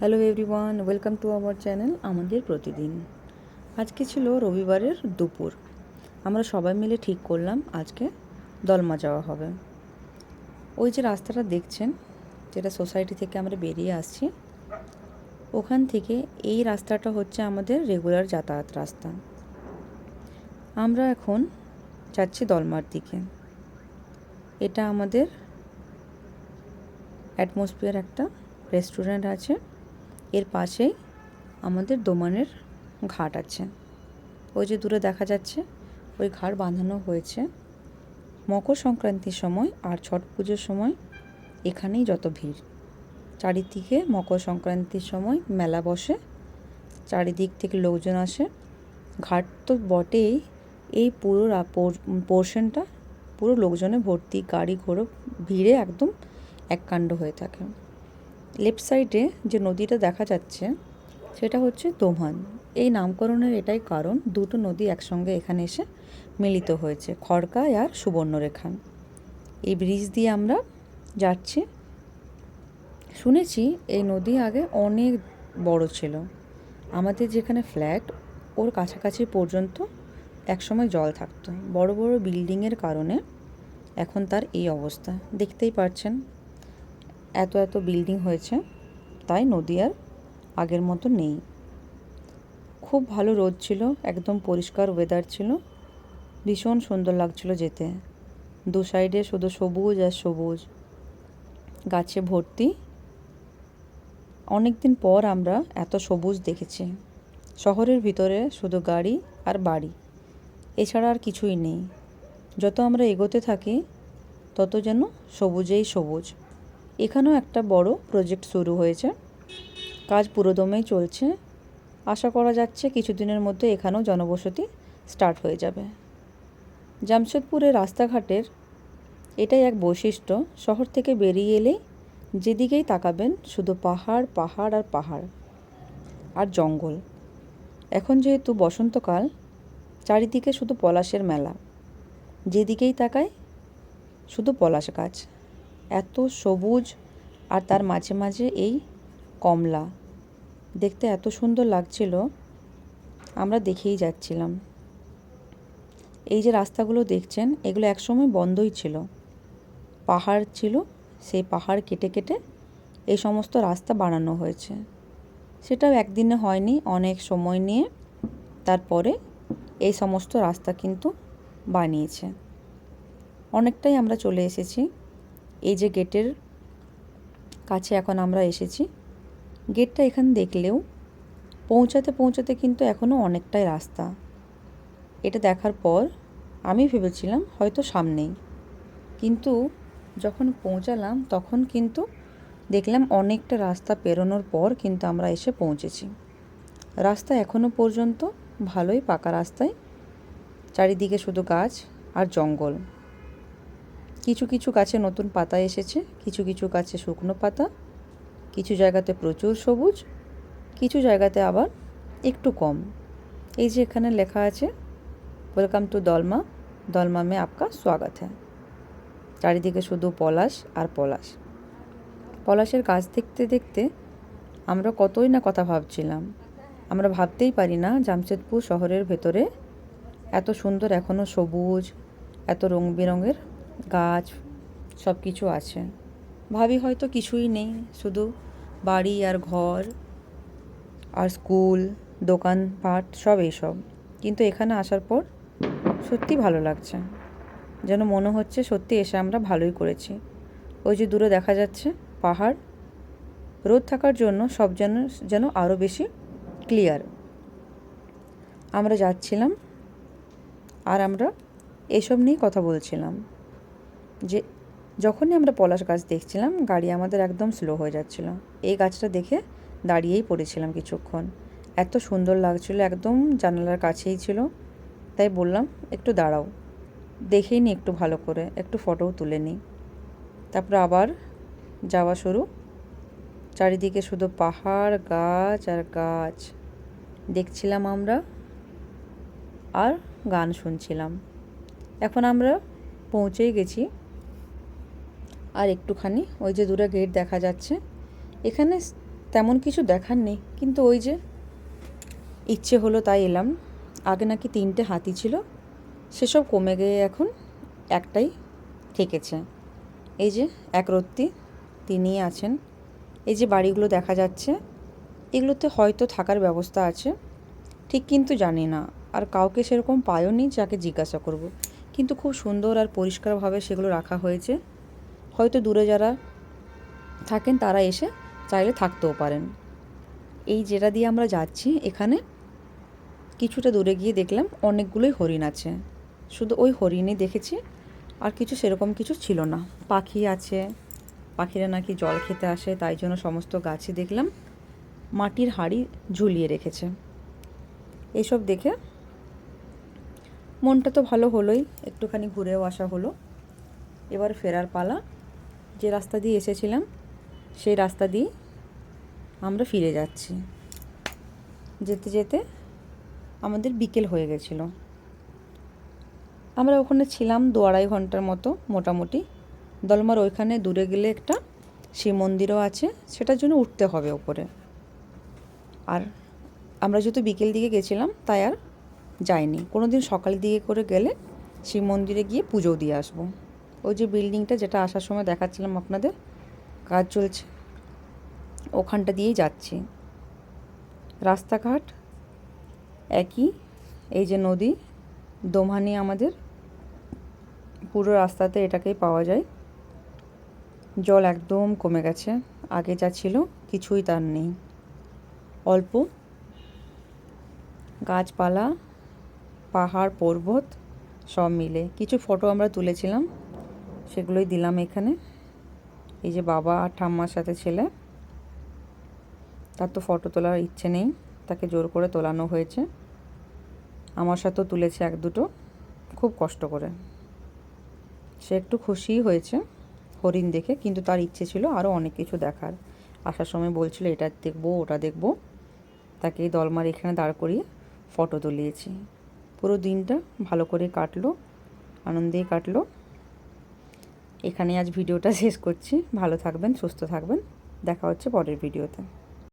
Hello everyone welcome to our channel আমাদের প্রতিদিন আজকে ছিল রবিবারের দুপুর। আমরা সবাই মিলে ঠিক করলাম আজকে দলমা যাওয়া হবে। ওই যে রাস্তাটা দেখছেন, যেটা সোসাইটি থেকে আমরা বেরিয়ে আসছি, ওখান থেকে এই রাস্তাটা হচ্ছে আমাদের রেগুলার যাতায়াত রাস্তা। আমরা এখন যাচ্ছি দলমার দিকে। এটা আমাদের অ্যাটমসফিয়ার একটা রেস্টুরেন্ট আছে। এর পাশেই আমাদের দোমানের ঘাট আছে। ওই যে দূরে দেখা যাচ্ছে, ওই ঘাট বাঁধানো হয়েছে। মকর সংক্রান্তির সময় আর ছট পুজোর সময় এখানেই যত ভিড়। চারিদিকে মকর সংক্রান্তির সময় মেলা বসে, চারিদিক থেকে লোকজন আসে। ঘাট তো বটেই, এই পুরো পোর্শনটা পুরো লোকজনে ভর্তি, গাড়ি ঘোড়ো ভিড়ে একদম এককাণ্ড হয়ে থাকে। লেফট সাইডে যে নদীটা দেখা যাচ্ছে, সেটা হচ্ছে দোভান। এই নামকরণের এটাই কারণ দুটো নদী একসঙ্গে এখানে এসে মিলিত হয়েছে, খড়কা আর সুবর্ণরেখা। এই ব্রিজ দিয়ে আমরা যাচ্ছি। শুনেছি এই নদী আগে অনেক বড় ছিল। আমাদের যেখানে ফ্ল্যাট, ওর কাছাকাছি পর্যন্ত একসময় জল থাকতো। বড় বড় বিল্ডিংয়ের কারণে এখন তার এই অবস্থা। দেখতেই পাচ্ছেন এত এত বিল্ডিং হয়েছে, তাই নদী আর আগের মতো নেই। খুব ভালো রোদ ছিল, একদম পরিষ্কার ওয়েদার ছিল। ভীষণ সুন্দর লাগছিল যেতে। দু সাইডে শুধু সবুজ আর সবুজ। গাছে ভর্তি। অনেক দিন পর আমরা এত সবুজ দেখেছি। শহরের ভিতরে শুধু গাড়ি আর বাড়ি। এছাড়া আর কিছুই নেই। যত আমরা এগোতে থাকি, তত যেন সবুজেই সবুজ। এখানেও একটা বড় প্রজেক্ট শুরু হয়েছে। কাজ পুরোদমেই চলছে। আশা করা যাচ্ছে কিছুদিনের মধ্যে এখানেও জনবসতি স্টার্ট হয়ে যাবে। জামশেদপুরের রাস্তাঘাটের এটাই এক বৈশিষ্ট্য, শহর থেকে বেরিয়ে এলেই যেদিকেই তাকাবেন শুধু পাহাড় পাহাড় আর পাহাড় আর জঙ্গল। এখন যেহেতু বসন্তকাল, চারিদিকে শুধু পলাশের মেলা। যেদিকেই তাকায় শুধু পলাশ গাছ। এত সবুজ আর তার মাঝে মাঝে এই কমলা। দেখতে এত সুন্দর লাগছিল, আমরা দেখেই যাচ্ছিলাম। এই যে রাস্তাগুলো দেখছেন, এগুলো একসময় বন্ধই ছিল। পাহাড় ছিল, সেই পাহাড় কেটে কেটে এই সমস্ত রাস্তা বানানো হয়েছে। সেটাও একদিনে হয়নি, অনেক সময় নিয়ে তারপরে এই সমস্ত রাস্তা কিন্তু বানিয়েছে। অনেকটাই আমরা চলে এসেছি। এই যে গেটের কাছে এখন আমরা এসেছি। গেটটা এখান দেখলেও পৌঁছাতে পৌঁছাতে কিন্তু এখনও অনেকটাই রাস্তা। এটা দেখার পর আমি ভেবেছিলাম হয়তো সামনেই। কিন্তু যখন পৌঁছালাম তখন কিন্তু দেখলাম অনেকটা রাস্তা পেরোনোর পর কিন্তু আমরা এসে পৌঁছেছি। রাস্তা এখনও পর্যন্ত ভালোই পাকা রাস্তায়। চারিদিকে শুধু গাছ আর জঙ্গল। কিছু কিছু গাছে নতুন পাতা এসেছে, কিছু কিছু গাছে শুকনো পাতা, কিছু জায়গাতে প্রচুর সবুজ, কিছু জায়গাতে আবার একটু কম। এই যে এখানে লেখা আছে ওয়েলকাম টু দলমা দলমা মে আপকা স্বাগত হ্যাঁ চারিদিকে শুধু পলাশ আর পলাশ। পলাশের গাছ দেখতে দেখতে আমরা কতই না কথা ভাবছিলাম। আমরা ভাবতেই পারি না জামশেদপুর শহরের ভেতরে এত সুন্দর এখনও সবুজ, এত রং বেরঙের গাছ সব কিছু আছে। ভাবি হয়তো কিছুই নেই, শুধু বাড়ি আর ঘর আর স্কুল দোকানপাট সব এইসব কিন্তু এখানে আসার পর সত্যি ভালো লাগছে। যেন মনে হচ্ছে সত্যি এসে আমরা ভালোই করেছি। ওই যে দূরে দেখা যাচ্ছে পাহাড়, রোদ থাকার জন্য সব যেন যেন আরও বেশি ক্লিয়ার। আমরা যাচ্ছিলাম আর আমরা এসব নিয়ে কথা বলছিলাম। যে যখনই আমরা পলাশ গাছ দেখছিলাম, গাড়ি আমাদের একদম স্লো হয়ে যাচ্ছিল। এই গাছটা দেখে দাঁড়িয়েই পড়েছিলাম কিছুক্ষণ। এত সুন্দর লাগছিল, একদম জানালার কাছেই ছিল। তাই বললাম, একটু দাঁড়াও। দেখেই নি একটু ভালো করে, একটু ফটোও তুলে নিই তারপর আবার যাওয়া শুরু। চারিদিকে শুধু পাহাড়, গাছ আর গাছ। দেখছিলাম আমরা আর গান শুনছিলাম। এখন আমরা পৌঁছেই গেছি আর একটুখানি ওই যে দূরে গেট দেখা যাচ্ছে। এখানে তেমন কিছু দেখার নেই, কিন্তু ওই যে ইচ্ছে হলো তাই এলাম। আগে নাকি তিনটে হাতি ছিল, সেসব কমে গিয়ে এখন একটাই থেকেছে এই যে এক রত্তি, তিনিই আছেন। এই যে বাড়িগুলো দেখা যাচ্ছে, এগুলোতে হয়তো থাকার ব্যবস্থা আছে। ঠিক কিন্তু জানি না, আর কাউকে সেরকম পায়ও নি যাকে জিজ্ঞাসা করব। কিন্তু খুব সুন্দর আর পরিষ্কারভাবে সেগুলো রাখা হয়েছে। হয়তো দূরে যারা থাকেন তারা এসে চাইলে থাকতেও পারেন। এই যেটা দিয়ে আমরা যাচ্ছি। এখানে কিছুটা দূরে গিয়ে দেখলাম অনেকগুলোই হরিণ আছে। শুধু ওই হরিণই দেখেছি, আর কিছু সেরকম কিছু ছিল না। পাখি আছে, পাখিরা নাকি জল খেতে আসে, তাই জন্য সমস্ত গাছে দেখলাম মাটির হাড়ি ঝুলিয়ে রেখেছে। এইসব দেখে মনটা তো ভালো হলোই। একটুখানি ঘুরেও আসা হলো। এবার ফেরার পালা। যে রাস্তা দিয়ে এসেছিলাম, সেই রাস্তা দিয়ে আমরা ফিরে যাচ্ছি। যেতে যেতে আমাদের বিকেল হয়ে গেছিল। আমরা ওখানে ছিলাম দু আড়াই ঘণ্টার মতো মোটামুটি। দলমার ওইখানে দূরে গেলে একটা শিব মন্দিরও আছে, সেটার জন্য উঠতে হবে ওপরে। আর আমরা যেহেতু বিকেল দিকে গেছিলাম, তাই আর যাইনি। কোনো দিন সকাল দিকে করে গেলে শিব মন্দিরে গিয়ে পুজো দিয়ে আসব। ওই যে বিল্ডিংটা যেটা আসার সময় দেখাচ্ছিলাম আপনাদের, কাজ চলছে। ওখানটা দিয়েই যাচ্ছি। রাস্তাঘাট একই, এই যে নদী, দোমানি আমাদের। পুরো রাস্তাতে এটাকেই পাওয়া যায়। জল একদম কমে গেছে, আগে যা ছিল কিছুই তার নেই। অল্প গাছপালা, পাহাড়, পর্বত সব মিলে। কিছু ফটো আমরা তুলেছিলাম। সেগুলোই দিলাম এখানে। এই যে বাবা আর ঠাম্মার সাথে ছেলে। তার তো ফটো তোলার ইচ্ছে নেই, তাকে জোর করে তোলানো হয়েছে। আমার সাথেও তুলেছে এক দুটো, খুব কষ্ট করে। সে একটু খুশিই হয়েছে, হরিণ দেখে, কিন্তু তার ইচ্ছে ছিল আরও অনেক কিছু দেখার। আসার সময় বলছিল, এটা দেখব, ওটা দেখব। তাকে এই দলমার এখানে দাঁড় করিয়ে ফটো তুলিয়েছি। পুরো দিনটা ভালো করে কাটলো, আনন্দেই কাটলো। এখানে আজ ভিডিওটা শেষ করছি। ভালো থাকবেন সুস্থ থাকবেন। দেখা হচ্ছে পরের ভিডিওতে।